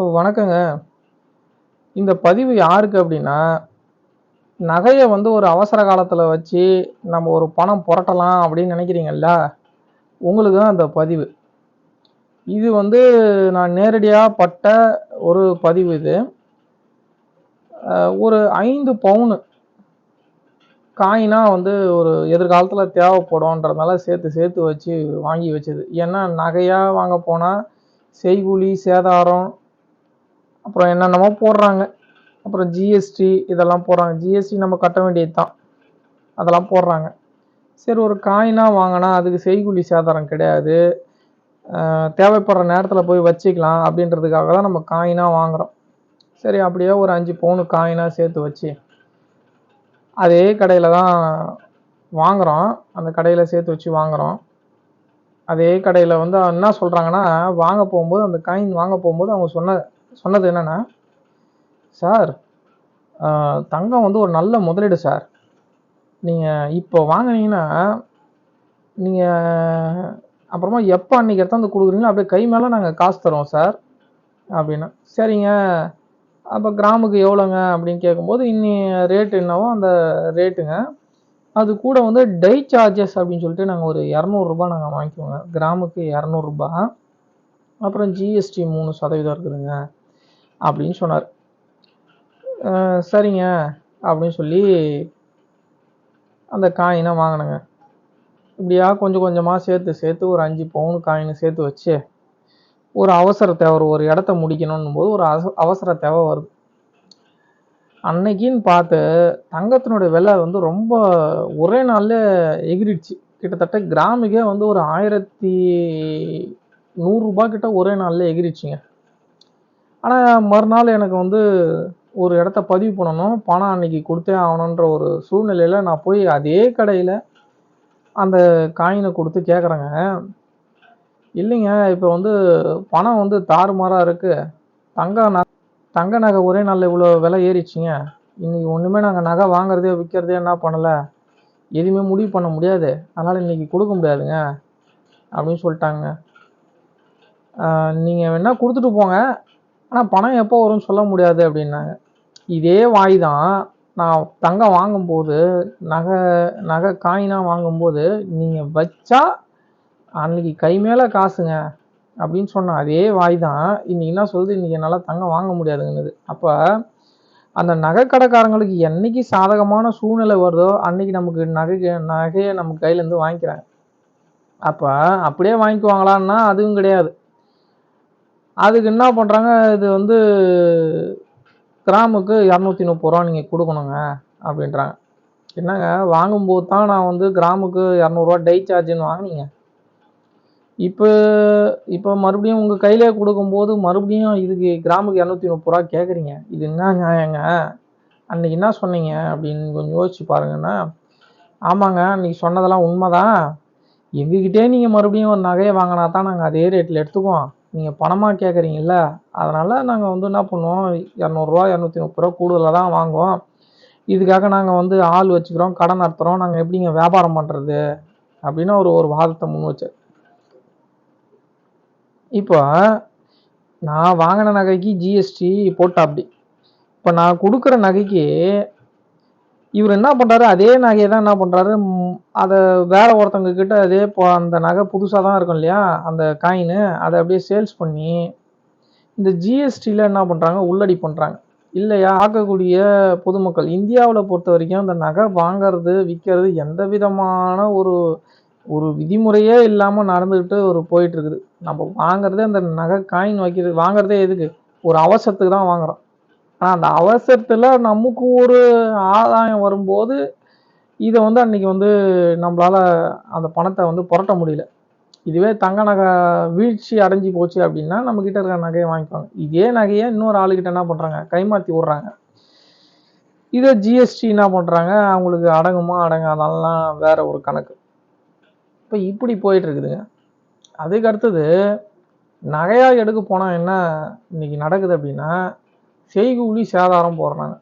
வணக்கங்க. இந்த பதிவு யாருக்கு அப்படின்னா நகையை வந்து ஒரு அவசர காலத்தில் வச்சு, நம்ம ஒரு பணம் புரட்டலாம் அப்படின்னு நினைக்கிறீங்கல்ல உங்களுக்கு தான் அந்த பதிவு. இது வந்து நான் நேரடியாக பட்ட ஒரு பதிவு இது. ஒரு ஐந்து பவுனு காயினாக வந்து ஒரு எதிர்காலத்தில் தேவைப்படும்ன்றதுனால சேர்த்து சேர்த்து வச்சு வாங்கி வச்சது. ஏன்னா நகையாக வாங்க போனால் செய்கூலி, சேதாரம், அப்புறம் என்னென்னமோ போடுறாங்க. அப்புறம் ஜிஎஸ்டி இதெல்லாம் போடுறாங்க. ஜிஎஸ்டி நம்ம கட்ட வேண்டியது தான். அதெல்லாம் போடுறாங்க. சரி ஒரு காயினாக வாங்கினா அதுக்கு செய்கூலி சேதாரம் கிடையாது. தேவைப்படுற நேரத்தில் போய் வச்சுக்கலாம் அப்படின்றதுக்காக தான் நம்ம காயினாக வாங்குறோம். சரி அப்படியே ஒரு அஞ்சு பவுனு காயினாக சேர்த்து வச்சு, அதே கடையில் தான் வாங்குகிறோம் அந்த கடையில் சேர்த்து வச்சு வாங்குறோம். அதே கடையில் வந்து என்ன சொல்கிறாங்கன்னா வாங்க போகும்போது அந்த காயின் வாங்க போகும்போது அவங்க சொன்ன சொன்னது என்னென்னா "சார், தங்கம் வந்து ஒரு நல்ல முதலீடு சார். நீங்கள் இப்போ வாங்குனீங்கன்னா, நீங்கள் அப்புறமா எப்ப அன்னைக்கு எடுத்தாந்து கொடுக்குறீங்களோ அப்படியே கை மேலே நாங்கள் காசு தருவோம் சார்" அப்படின்னா சரிங்க. அப்போ கிராமுக்கு எவ்வளோங்க அப்படின்னு கேட்கும்போது, இன்னி ரேட் என்னவோ அந்த ரேட்டுங்க. அது கூட வந்து டை சார்ஜஸ் அப்படின்னு சொல்லிட்டு நாங்கள் ஒரு இரநூறுபா நாங்கள் வாங்கிக்குவோங்க. கிராமுக்கு இரநூறுபா அப்புறம் ஜிஎஸ்டி மூணு சதவீதம் இருக்குதுங்க அப்படின்னு சொன்னார் சரிங்க அப்படின்னு சொல்லி அந்த காயினை வாங்கினேங்க இப்படியா கொஞ்சம் கொஞ்சமாக சேர்த்து சேர்த்து ஒரு அஞ்சு பவுன் காயினை சேர்த்து வச்சு, ஒரு அவசர தேவை ஒரு இடத்த முடிக்கணும்னும்போது ஒரு அவசர தேவை வருது. அன்னைக்குன்னு பார்த்து தங்கத்தினுடைய விலை வந்து ரொம்ப ஒரே நாளில் எகிறிடுச்சு. கிட்டத்தட்ட கிராமுக்கே வந்து ஒரு ஆயிரத்தி நூறுரூபா கிட்ட ஒரே நாளில் எகிறிடுச்சுங்க. ஆனால் மறுநாள் எனக்கு வந்து ஒரு இடத்த பதிவு பண்ணணும். பணம் அன்னைக்கு கொடுத்தே ஆகணுன்ற ஒரு சூழ்நிலையில் நான் போய் அதே கடையில் அந்த காயினை கொடுத்து கேட்குறேங்க. இல்லைங்க இப்போ வந்து பணம் வந்து தாறுமாறாக இருக்குது தங்க ந தங்க நகை ஒரே நாளில் இவ்வளோ விலை ஏறிச்சிங்க இன்னைக்கு ஒன்றுமே நாங்கள் நகை வாங்குறதே, விற்கிறதே என்ன பண்ணலை எதுவுமே முடிவு பண்ண முடியாது. அதனால் இன்றைக்கி கொடுக்க முடியாதுங்க அப்படின்னு சொல்லிட்டாங்க நீங்கள் வேணால் கொடுத்துட்டு போங்க. ஆனால் பணம் எப்போ வரும்னு சொல்ல முடியாது அப்படின்னாங்க இதே வாய் தான் நான் தங்கம் வாங்கும்போது, நகை நகை காயினாக வாங்கும்போது, நீங்கள் வச்சா அன்னைக்கு கை மேலே காசுங்க அப்படின்னு சொன்ன அதே வாய் தான், இன்னைக்கு என்ன சொல்லுது, இன்றைக்கி என்னால் தங்கம் வாங்க முடியாதுங்கிறது அப்போ அந்த நகை கடைக்காரங்களுக்கு என்னைக்கு சாதகமான சூழ்நிலை வருதோ, அன்னைக்கு நமக்கு நகைக்கு நகையை நம்ம கையிலேருந்து வாங்கிக்கிறாங்க. அப்போ அப்படியே வாங்கிக்குவாங்களான்னா, அதுவும் கிடையாது. அதுக்கு என்ன பண்ணுறாங்க இது வந்து கிராமுக்கு ரூ. 230 நீங்க குடுக்கணுங்க அப்டின்றாங்க. என்னங்க வாங்கும்போது தான் நான் வந்து கிராமுக்கு இரநூறுவா டை சார்ஜுன்னு வாங்குனீங்க. இப்போ இப்போ மறுபடியும் உங்கள் கையிலே கொடுக்கும்போது மறுபடியும் இதுக்கு கிராமுக்கு ரூ. 230 கேட்குறீங்க. இது என்ன நியாயங்க? அன்றைக்கி என்ன சொன்னீங்க அப்படின்னு கொஞ்சம் யோசிச்சு பாருங்கன்னா, ஆமாங்க அன்றைக்கி சொன்னதெல்லாம் உண்மதான். எங்ககிட்டயே நீங்கள் மறுபடியும் ஒரு நகையை வாங்கினா தான் நாங்கள் அதே ரேட்டில் எடுத்துக்குவோம். நீங்கள் பணமாக கேட்குறீங்கல்ல, அதனால் நாங்கள் வந்து என்ன பண்ணுவோம், இரநூறுவா இரநூத்தி முப்பது ரூபா கூடுதலாக தான் வாங்குவோம். இதுக்காக நாங்கள் வந்து ஆள் வச்சுக்கிறோம், கடை நடத்துகிறோம் நாங்கள் எப்படிங்க வியாபாரம் பண்ணுறது அப்படின்னு ஒரு ஒரு வாதத்தை முன் வச்சாரு. இப்போ நான் வாங்கின நகைக்கு ஜிஎஸ்டி போட்டாப்படி இப்போ நான் கொடுக்குற நகைக்கு இவர் என்ன பண்ணுறாரு அதே நகையை தான் என்ன பண்ணுறாரு அதை வேற ஒருத்தவங்க கிட்ட அதே இப்போ அந்த நகை புதுசாக தான் இருக்கும் இல்லையா? அந்த காயினு அதை அப்படியே சேல்ஸ் பண்ணி, இந்த ஜிஎஸ்டியில் என்ன பண்ணுறாங்க உள்ளடி பண்ணுறாங்க இல்லையா? ஆக்கக்கூடிய பொதுமக்கள் இந்தியாவில் பொறுத்த வரைக்கும் அந்த நகை வாங்குறது, விற்கிறது எந்த விதமான ஒரு ஒரு விதிமுறையே இல்லாமல் நடந்துக்கிட்டு ஒரு போயிட்டுருக்குது நம்ம வாங்குறதே அந்த நகை காயின் வைக்கிறது வாங்குறதே எதுக்கு? ஒரு அவசரத்துக்கு தான் வாங்குறோம். ஆனா அந்த அவசரத்தில் நமக்கு ஒரு ஆதாயம் வரும்போது, இதை வந்து அன்றைக்கி வந்து நம்மளால் அந்த பணத்தை வந்து புரட்ட முடியல. இதுவே தங்க நகை வீழ்ச்சி அடைஞ்சு போச்சு அப்படின்னா நம்மக்கிட்ட இருக்கிற நகையை வாங்கிக்குவாங்க. இதே நகையை இன்னொரு ஆளுக்கிட்ட என்ன பண்ணுறாங்க கைமாற்றி விட்றாங்க இதே ஜிஎஸ்டி என்ன பண்ணுறாங்க அவங்களுக்கு அடங்குமா, அடங்காதாலாம் வேறு ஒரு கணக்கு. இப்போ இப்படி போயிட்டுருக்குதுங்க அதுக்கு அடுத்தது, நகையாக எடுக்க போனால் என்ன இன்னைக்கு நடக்குது அப்படின்னா செய்கூலி, சேதாரம் போடுறாங்க.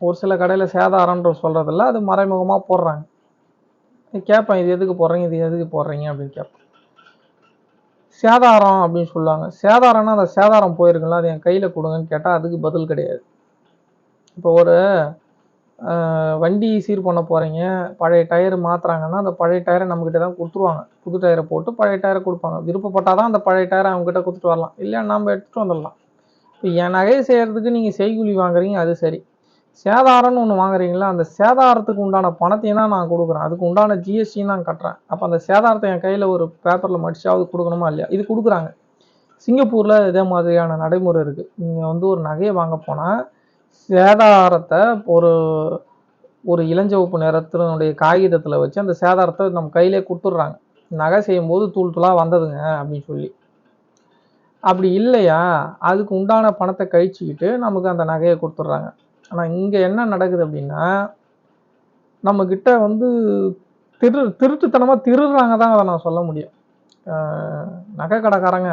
ஒரு சில கடையில் சேதாரம்ன்ற சொல்கிறதில்ல அது மறைமுகமாக போடுறாங்க. கேட்பேன், "இது எதுக்கு போடுறீங்க? இது எதுக்கு போடுறீங்க?" அப்படின்னு கேட்பேன். சேதாரம் அப்படின்னு சொல்லுவாங்க சேதாரம்னா அந்த சேதாரம் போயிருக்குல்ல அது என் கையில் கொடுங்கன்னு கேட்டால் அதுக்கு பதில் கிடையாது இப்போ ஒரு வண்டி சீர் பண்ண போகிறீங்க பழைய டயர் மாற்றுறாங்கன்னா அந்த பழைய டயரை நம்மக்கிட்ட தான் கொடுத்துருவாங்க புது டயரை போட்டு பழைய டயரை கொடுப்பாங்க விருப்பப்பட்டால் தான் அந்த பழைய டயரை அவங்ககிட்ட கொடுத்துட்டு வரலாம் இல்லை நம்ம எடுத்துகிட்டு வந்துடலாம் இப்போ என் நகையை செய்கிறதுக்கு நீங்கள் செய்கூலி வாங்குறீங்க அது சரி. சேதாரம்னு ஒன்று வாங்குறீங்களா அந்த சேதாரத்துக்கு உண்டான பணத்தையும் தான் நான் கொடுக்குறேன். அதுக்கு உண்டான ஜிஎஸ்டியும் நான் கட்டுறேன். அப்போ அந்த சேதாரத்தை என் கையில் ஒரு பேப்பரில் மடிச்சாவது கொடுக்கணுமா இல்லையா? இது கொடுக்குறாங்க. சிங்கப்பூரில் இதே மாதிரியான நடைமுறை இருக்குது நீங்கள் வந்து ஒரு நகையை வாங்க போனால் சேதாரத்தை ஒரு ஒரு இளஞ்சவப்பு நிறத்தினுடைய காகிதத்தில் வச்சு அந்த சேதாரத்தை நம்ம கையிலே கொடுத்துட்றாங்க. நகை செய்யும்போது தூள் தூளாக வந்ததுங்க அப்படின்னு சொல்லி. அப்படி இல்லையா? அதுக்கு உண்டான பணத்தை கழிச்சுக்கிட்டு நமக்கு அந்த நகையை கொடுத்துட்றாங்க. ஆனால் இங்கே என்ன நடக்குது அப்படின்னா நம்மக்கிட்ட வந்து திரு திருட்டுத்தனமாக திருடுறாங்க தான் அதை நான் சொல்ல முடியும். நகை கடைக்காரங்க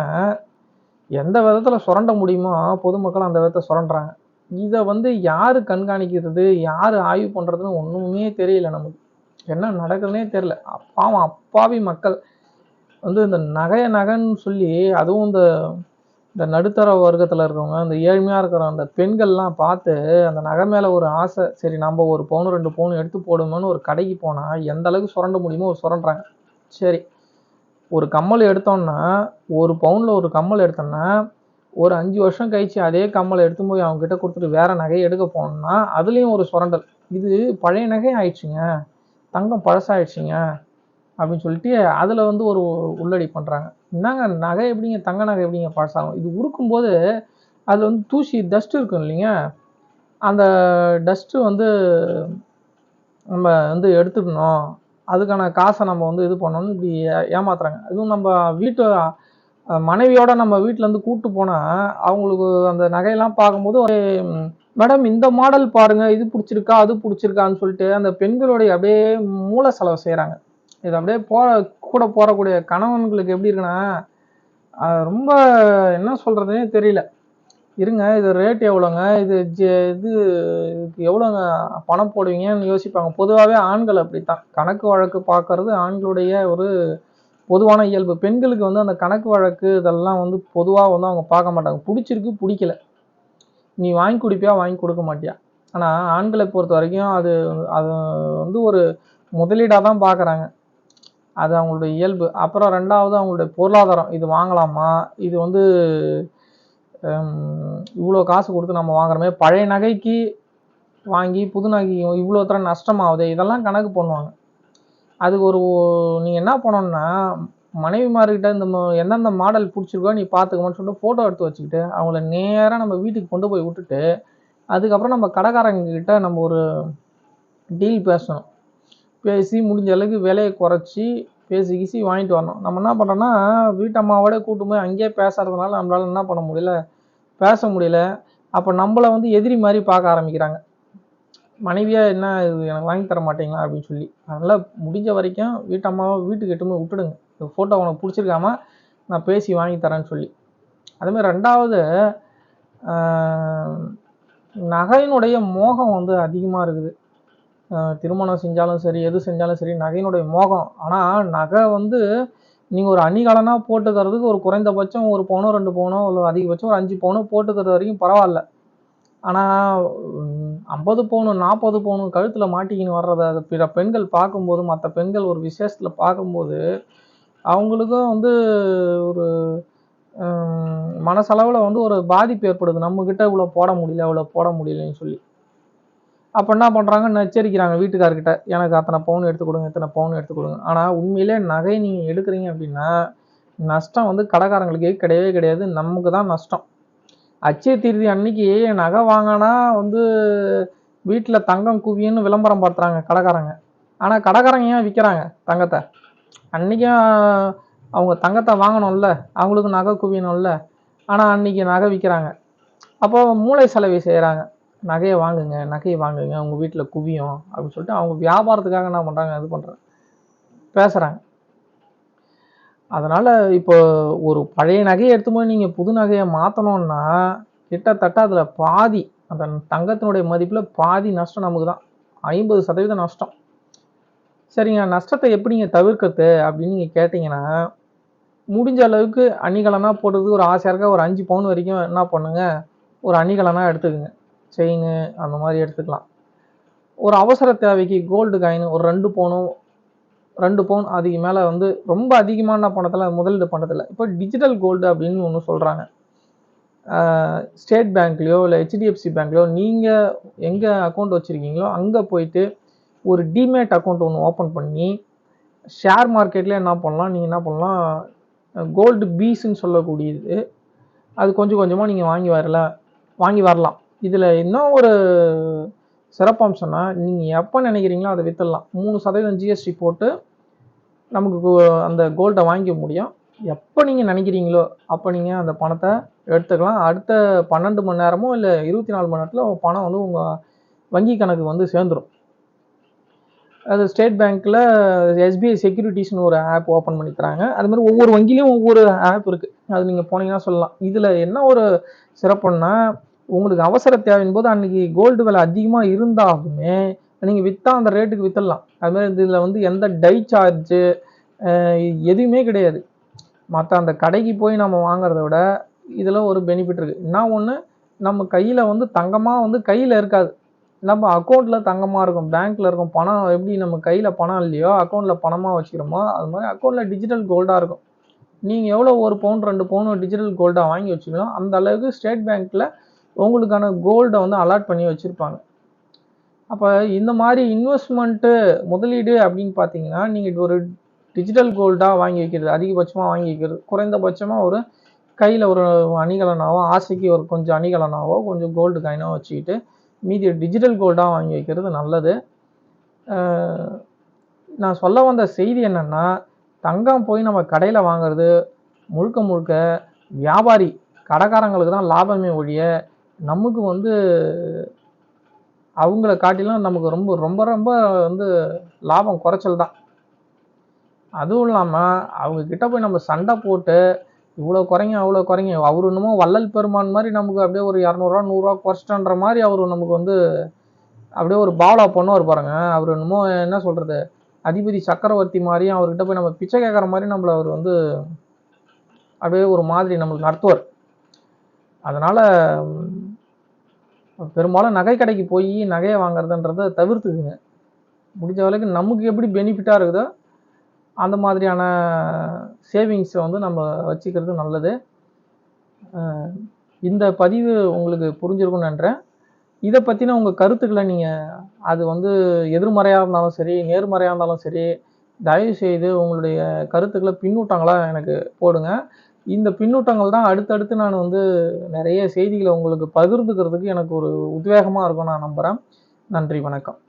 எந்த விதத்தில் சுரண்ட முடியுமோ பொதுமக்கள் அந்த விதத்தை சுரண்டுறாங்க. இதை வந்து யார் கண்காணிக்கிறது யார் ஆய்வு பண்ணுறதுன்னு ஒன்றுமே தெரியல நமக்கு. என்ன நடக்குதுன்னே தெரியல. அப்பாவும் அப்பாவி மக்கள். வந்து இந்த நகைய நகைன்னு சொல்லி அதுவும் இந்த இந்த நடுத்தர வர்க்கத்தில் இருக்கிறவங்க இந்த ஏழ்மையாக இருக்கிற அந்த பெண்கள்லாம் பார்த்து அந்த நகை மேலே ஒரு ஆசை சரி நம்ம ஒரு பவுன் ரெண்டு பவுன் எடுத்து போடுமோன்னு ஒரு கடைக்கு போனால் எந்த அளவுக்கு சுரண்ட முடியுமோ ஒரு சுரண்டுறாங்க சரி ஒரு கம்மல் எடுத்தோம்னா ஒரு பவுனில் ஒரு கம்மல் எடுத்தோம்னா ஒரு அஞ்சு வருஷம் கழிச்சு அதே கம்மலை எடுத்து போய் அவங்க கிட்ட கொடுத்துட்டு வேற நகையை எடுக்க போனோம்னா அதுலேயும் ஒரு சுரண்டல். இது பழைய நகை ஆயிடுச்சுங்க. தங்கம் பழசாயிடுச்சுங்க. அப்படின்னு சொல்லிட்டு அதில் வந்து ஒரு உள்ளடி பண்ணுறாங்க என்னங்க நகை எப்படிங்க தங்க நகை எப்படிங்க பாஸ் ஆகும் இது உருக்கும்போது அதில் வந்து தூசி டஸ்ட் இருக்கும் இல்லைங்க? அந்த டஸ்ட்டு வந்து நம்ம வந்து எடுத்துக்கணும். அதுக்கான காசை நம்ம வந்து இது பண்ணணும்னு இப்படி ஏ- ஏமாத்துறாங்க. இதுவும் நம்ம வீட்டு மனைவியோட நம்ம வீட்டிலேருந்து கூட்டு போனால் அவங்களுக்கு அந்த நகையெல்லாம் பார்க்கும்போது ஒரு மேடம் இந்த மாடல் பாருங்கள் இது பிடிச்சிருக்கா அது பிடிச்சிருக்கான்னு சொல்லிட்டு அந்த பெண்களுடைய அப்படியே மூல செலவு செய்கிறாங்க இது அப்படியே போற கூட போறக்கூடிய கணவன்களுக்கு எப்படி இருக்குன்னா அது ரொம்ப என்ன சொல்கிறதுனே தெரியல. இருங்க இது ரேட் எவ்வளோங்க? இது ஜெ- இது இதுக்கு எவ்வளோங்க பணம் போடுவீங்கன்னு யோசிப்பாங்க. பொதுவாகவே ஆண்கள் அப்படித்தான். கணக்கு வழக்கு பார்க்கறது ஆண்களுடைய ஒரு பொதுவான இயல்பு. பெண்களுக்கு வந்து அந்த கணக்கு வழக்கு இதெல்லாம் வந்து பொதுவாக வந்து அவங்க பார்க்க மாட்டாங்க. பிடிச்சிருக்கு பிடிக்கல. நீ வாங்கி கொடுப்பியா வாங்கி கொடுக்க மாட்டியா? ஆனால் ஆண்களை பொறுத்த வரைக்கும் அது அது வந்து ஒரு முதலீடாக தான் பார்க்குறாங்க. அது அவங்களுடைய இயல்பு. அப்புறம் ரெண்டாவது அவங்களுடைய பொருளாதாரம். இது வாங்கலாமா? இது வந்து இவ்வளோ காசு கொடுத்து நம்ம வாங்குறோமே. பழைய நகைக்கு வாங்கி புது நகை இவ்வளோ தர நஷ்டமாகுது? இதெல்லாம் கணக்கு பண்ணுவாங்க. அதுக்கு ஒரு நீங்கள் என்ன பண்ணணும்னா மனைவிமார்கிட்ட இந்த ம- எந்தெந்த மாடல் பிடிச்சிருக்கோ நீ பார்த்துக்கோமான்னு சொல்லிட்டு ஃபோட்டோ எடுத்து வச்சுக்கிட்டு அவங்கள நேராக நம்ம வீட்டுக்கு கொண்டு போய் விட்டுட்டு அதுக்கப்புறம் நம்ம கடைக்காரங்க கிட்ட நம்ம ஒரு டீல் பேசணும். பேசி முடிஞ்ச அளவுக்கு விலையை குறைச்சி பேசி கீசி வாங்கிட்டு வரணும். நம்ம என்ன பண்ணுறோன்னா வீட்டம்மாவோட கூட்டு போய் அங்கேயே பேசுறதுனால நம்மளால என்ன பண்ண முடியல? பேச முடியல. அப்போ நம்மளை வந்து எதிரி மாதிரி பார்க்க ஆரம்பிக்கிறாங்க. மனைவியாக என்ன இது எனக்கு வாங்கி தர மாட்டீங்களா? அப்படின்னு சொல்லி. அதனால் முடிஞ்ச வரைக்கும் வீட்டம்மாவை வீட்டுக்கு எட்டு போய் விட்டுடுங்க. இந்த ஃபோட்டோ உனக்கு பிடிச்சிருக்காம நான் பேசி வாங்கி தரேன்னு சொல்லி. அதேமாதிரி ரெண்டாவது நகையினுடைய மோகம் வந்து அதிகமாக இருக்குது. திருமணம் செஞ்சாலும் சரி எது செஞ்சாலும் சரி நகையினுடைய மோகம். ஆனால் நகை வந்து நீங்கள் ஒரு அணிகலனாக போட்டுக்கிறதுக்கு ஒரு குறைந்தபட்சம் ஒரு பவுனோ ரெண்டு பவுனோ இல்லை அதிகபட்சம் ஒரு அஞ்சு பவுனோ போட்டுக்கிறது வரைக்கும் பரவாயில்ல. ஆனால் ஐம்பது பவுனு நாற்பது பவுனு கழுத்தில் மாட்டிக்கின்னு வர்றத பிற பெண்கள் பார்க்கும்போது மற்ற பெண்கள் ஒரு விசேஷத்தில் பார்க்கும்போது அவங்களுக்கும் வந்து ஒரு மனசளவில் வந்து ஒரு பாதிப்பு ஏற்படுது. நம்மக்கிட்ட இவ்வளோ போட முடியல இவ்வளோ போட முடியலன்னு சொல்லி. அப்போ என்ன பண்ணுறாங்க நச்சரிக்கிறாங்க வீட்டுக்காரர்கிட்ட எனக்கு அத்தனை பவுன் எடுத்து கொடுங்க இத்தனை பவுன் எடுத்து கொடுங்க. ஆனால் உண்மையிலே நகை நீங்கள் எடுக்கிறீங்க அப்படின்னா நஷ்டம் வந்து கடைக்காரங்களுக்கு கிடையவே கிடையாது. நமக்கு தான் நஷ்டம். அச்சய தீர்தி அன்னைக்கு நகை வாங்கினா வந்து வீட்டில் தங்கம் குவியன்னு விளம்பரம் படுத்துறாங்க கடைக்காரங்க. ஆனால் கடைக்காரங்க ஏன் விற்கிறாங்க தங்கத்தை? அன்றைக்கும் அவங்க தங்கத்தை வாங்கணும்ல அவங்களுக்கு நகை குவியணும்ல. ஆனால் அன்னைக்கு நகை விற்கிறாங்க அப்போ மூளை செலவை செய்கிறாங்க நகையை வாங்குங்க நகையை வாங்குங்க உங்கள் வீட்டில் குவியும் அப்படின்னு சொல்லிட்டு அவங்க வியாபாரத்துக்காக என்ன பண்ணுறாங்க இது பண்ணுறாங்க பேசுகிறாங்க அதனால் இப்போ ஒரு பழைய நகையை எடுத்து நீங்கள் புது நகையை மாற்றணுன்னா கிட்டத்தட்ட அதில் பாதி அந்த தங்கத்தினுடைய மதிப்பில் பாதி நஷ்டம் நமக்கு தான் ஐம்பது சதவீதம் நஷ்டம். சரிங்க நஷ்டத்தை எப்படிங்க தவிர்க்கிறது அப்படின்னு நீங்கள் கேட்டிங்கன்னா முடிஞ்ச அளவுக்கு அணிகலனாக போடுறது ஒரு ஆசையாக இருக்க? ஒரு அஞ்சு பவுன் வரைக்கும் என்ன பண்ணுங்கள் ஒரு அணிகலனா எடுத்துக்கோங்க. செயின் அந்த மாதிரி எடுத்துக்கலாம். ஒரு அவசர தேவைக்கு கோல்டு காயின் ஒரு ரெண்டு பவுனும் ரெண்டு பவுன் அதுக்கு மேலே வந்து ரொம்ப அதிகமான பணத்தில் முதலீடு பண்ணுறதில்ல இப்போ டிஜிட்டல் கோல்டு அப்படின்னு ஒன்று சொல்கிறாங்க ஸ்டேட் பேங்க்லேயோ இல்லை ஹெச்டிஎஃப்சி பேங்க்லையோ நீங்கள் எங்கே அக்கௌண்ட் வச்சுருக்கீங்களோ அங்கே போயிட்டு ஒரு டிமேட் அக்கௌண்ட் ஒன்று ஓப்பன் பண்ணி ஷேர் மார்க்கெட்டில் என்ன பண்ணலாம்? நீங்கள் என்ன பண்ணலாம்? கோல்டு பீஸ்ன்னு சொல்லக்கூடியது. அது கொஞ்சம் கொஞ்சமாக நீங்கள் வாங்கி வரல வாங்கி வரலாம். இதில் இன்னும் ஒரு சிறப்பம்சம்னா நீங்கள் எப்போ நினைக்கிறீங்களோ அதை விற்றுடலாம் மூணு சதவீதம் ஜிஎஸ்டி போட்டு நமக்கு அந்த கோல்டை வாங்கிக்க முடியும். எப்போ நீங்கள் நினைக்கிறீங்களோ அப்போ நீங்கள் அந்த பணத்தை எடுத்துக்கலாம். அடுத்த பன்னெண்டு மணி நேரமோ இல்லை இருபத்தி நாலு மணி நேரத்தில் பணம் வந்து உங்கள் வங்கி கணக்கு வந்து சேர்ந்துடும் அது ஸ்டேட் பேங்க்கில் எஸ்பிஐ செக்யூரிட்டிஸ்னு ஒரு ஆப் ஓப்பன் பண்ணி தராங்க அது மாதிரி ஒவ்வொரு வங்கிலையும் ஒவ்வொரு ஆப் இருக்குது அது நீங்கள் போனீங்கன்னா சொல்லலாம். இதில் என்ன ஒரு சிறப்புன்னா உங்களுக்கு அவசர தேவையின் போது அன்றைக்கி கோல்டு விலை அதிகமாக இருந்தாலுமே நீங்கள் விற்றா அந்த ரேட்டுக்கு விற்றுடலாம் அதுமாதிரி இதில் வந்து எந்த டை சார்ஜு எதுவுமே கிடையாது. மற்ற அந்த கடைக்கு போய் நம்ம வாங்குறத விட இதில் ஒரு பெனிஃபிட் இருக்குது என்ன ஒன்று நம்ம கையில் வந்து தங்கமாக வந்து கையில் இருக்காது. நம்ம அக்கௌண்ட்டில் தங்கமாக இருக்கும் பேங்க்கில் இருக்கும் பணம் எப்படி நம்ம கையில் பணம் இல்லையோ அக்கௌண்ட்டில் பணமாக வச்சுக்கிறோமோ அது மாதிரி அக்கௌண்ட்டில் டிஜிட்டல் கோல்டாக இருக்கும். நீங்கள் எவ்வளோ ஒரு பவுன் ரெண்டு பவுன் டிஜிட்டல் கோல்டாக வாங்கி வச்சுக்கலாம் அந்த அளவுக்கு ஸ்டேட் பேங்க்கில் உங்களுக்கான கோல்டை வந்து அலாட் பண்ணி வச்சுருப்பாங்க. அப்போ இந்த மாதிரி இன்வெஸ்ட்மெண்ட்டு முதலீடு அப்படின்னு பார்த்தீங்கன்னா நீங்கள் ஒரு டிஜிட்டல் கோல்டாக வாங்கி வைக்கிறது அதிகபட்சமாக வாங்கி வைக்கிறது குறைந்தபட்சமாக ஒரு கையில் ஒரு அணிகலனாவோ ஆசைக்கு ஒரு கொஞ்சம் அணிகலனாவோ கொஞ்சம் கோல்டு காயினாக வச்சுக்கிட்டு மீதி டிஜிட்டல் கோல்டாக வாங்கி வைக்கிறது நல்லது. நான் சொல்ல வந்த செய்தி என்னென்னா தங்கம் போய் நம்ம கடையில் வாங்குறது முழுக்க முழுக்க வியாபாரி கடைக்காரங்களுக்கு தான் லாபமே ஒழிய நமக்கு வந்து அவங்கள காட்டிலும் நமக்கு ரொம்ப ரொம்ப ரொம்ப வந்து லாபம் குறைச்சல் தான். அதுவும் இல்லாமல் அவங்க கிட்ட போய் நம்ம சண்டை போட்டு இவ்வளோ குறைங்க அவ்வளோ குறைங்க அவர் என்னமோ வள்ளல் பெருமான் மாதிரி நமக்கு அப்படியே ஒரு இரநூறுவா நூறுரூவா குறைச்சிட்டன்ற மாதிரி அவர் நமக்கு வந்து அப்படியே ஒரு பாவலா பண்ணுவார் பாருங்க. அவர் என்னமோ என்ன சொல்கிறது அதிபதி சக்கரவர்த்தி மாதிரியும் அவர்கிட்ட போய் நம்ம பிச்சை கேட்குற மாதிரி நம்மளை அவர் வந்து அப்படியே ஒரு மாதிரி நம்மளுக்கு நடத்துவார். அதனால் பெரும்பாலும் நகை கடைக்கு போய் நகையை வாங்குறதுன்றதை தவிர்த்துக்குங்க. முடிஞ்ச வரைக்கும் நமக்கு எப்படி பெனிஃபிட்டாக இருக்குதோ அந்த மாதிரியான சேவிங்ஸை வந்து நம்ம வச்சுக்கிறது நல்லது. இந்த பதிவு உங்களுக்கு புரிஞ்சிருக்கும்னு நன்றேன் இதை பற்றின உங்கள் கருத்துக்களை நீங்கள் அது வந்து எதிர்மறையாக இருந்தாலும் சரி நேர்மறையாக இருந்தாலும் சரி தயவு செய்து உங்களுடைய கருத்துக்களை பின்னூட்டங்களாக எனக்கு போடுங்க. இந்த பின்னூட்டங்கள் தான் அடுத்தடுத்து நான் வந்து நிறைய செய்திகளை உங்களுக்கு பகிர்ந்துக்கிறதுக்கு எனக்கு ஒரு உத்வேகமாக இருக்கும் நான் நம்புகிறேன் நன்றி வணக்கம்.